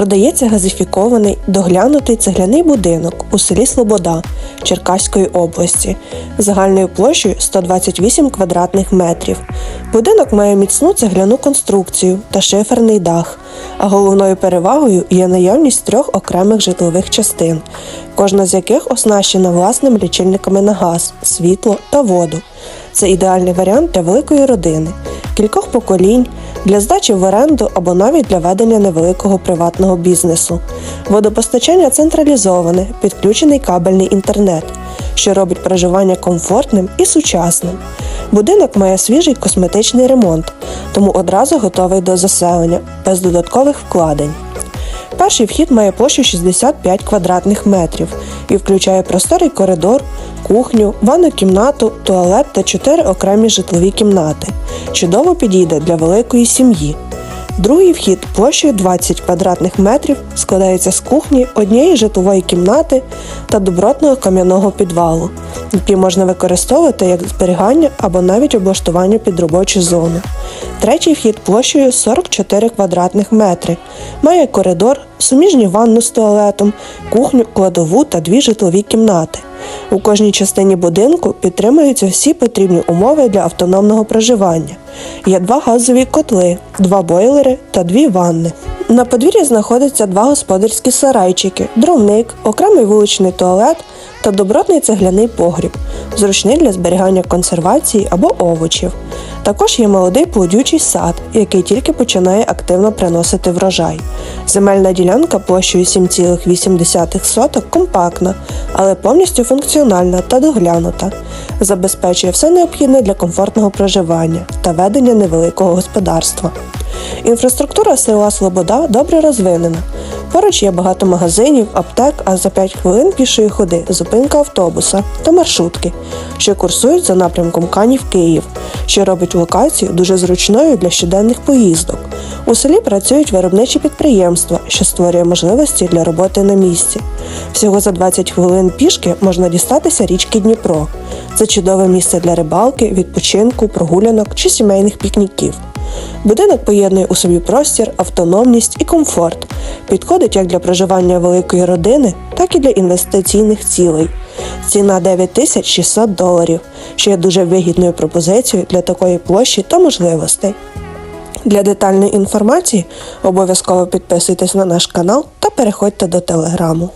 Продається газифікований доглянутий цегляний будинок у селі Слобода Черкаської області загальною площею 128 квадратних метрів. Будинок має міцну цегляну конструкцію та шиферний дах, а головною перевагою є наявність трьох окремих житлових частин, кожна з яких оснащена власними лічильниками на газ, світло та воду. Це ідеальний варіант для великої родини, кількох поколінь, для здачі в оренду або навіть для ведення невеликого приватного бізнесу. Водопостачання централізоване, підключений кабельний інтернет, що робить проживання комфортним і сучасним. Будинок має свіжий косметичний ремонт, тому одразу готовий до заселення, без додаткових вкладень. Перший вхід має площу 65 квадратних метрів і включає просторий коридор, кухню, ванну кімнату, туалет та чотири окремі житлові кімнати. Чудово підійде для великої сім'ї. Другий вхід площею 20 квадратних метрів складається з кухні, однієї житлової кімнати та добротного кам'яного підвалу, який можна використовувати як зберігання або навіть облаштування під робочу зону. Третій вхід площею 44 квадратних метри. Має коридор, суміжні ванну з туалетом, кухню, кладову та дві житлові кімнати. У кожній частині будинку підтримуються всі потрібні умови для автономного проживання. Є два газові котли, два бойлери та дві ванни. На подвір'ї знаходяться два господарські сарайчики, дровник, окремий вуличний туалет та добротний цегляний погріб, зручний для зберігання консервації або овочів. Також є молодий плодючий сад, який тільки починає активно приносити врожай. Земельна ділянка площею 7,8 соток компактна, але повністю функціональна та доглянута. Забезпечує все необхідне для комфортного проживання та ведення невеликого господарства. Інфраструктура села Слобода добре розвинена. Поруч є багато магазинів, аптек, а за 5 хвилин пішої ходи зупинка автобуса та маршрутки, що курсують за напрямком Канів Київ, що робить локацію дуже зручною для щоденних поїздок. У селі працюють виробничі підприємства, що створює можливості для роботи на місці. Всього за 20 хвилин пішки можна дістатися річки Дніпро. Це чудове місце для рибалки, відпочинку, прогулянок чи сімейних пікніків. Будинок поєднує у собі простір, автономність і комфорт. Підходить як для проживання великої родини, так і для інвестиційних цілей. Ціна 9600 доларів, що є дуже вигідною пропозицією для такої площі та можливостей. Для детальної інформації обов'язково підписуйтесь на наш канал та переходьте до телеграму.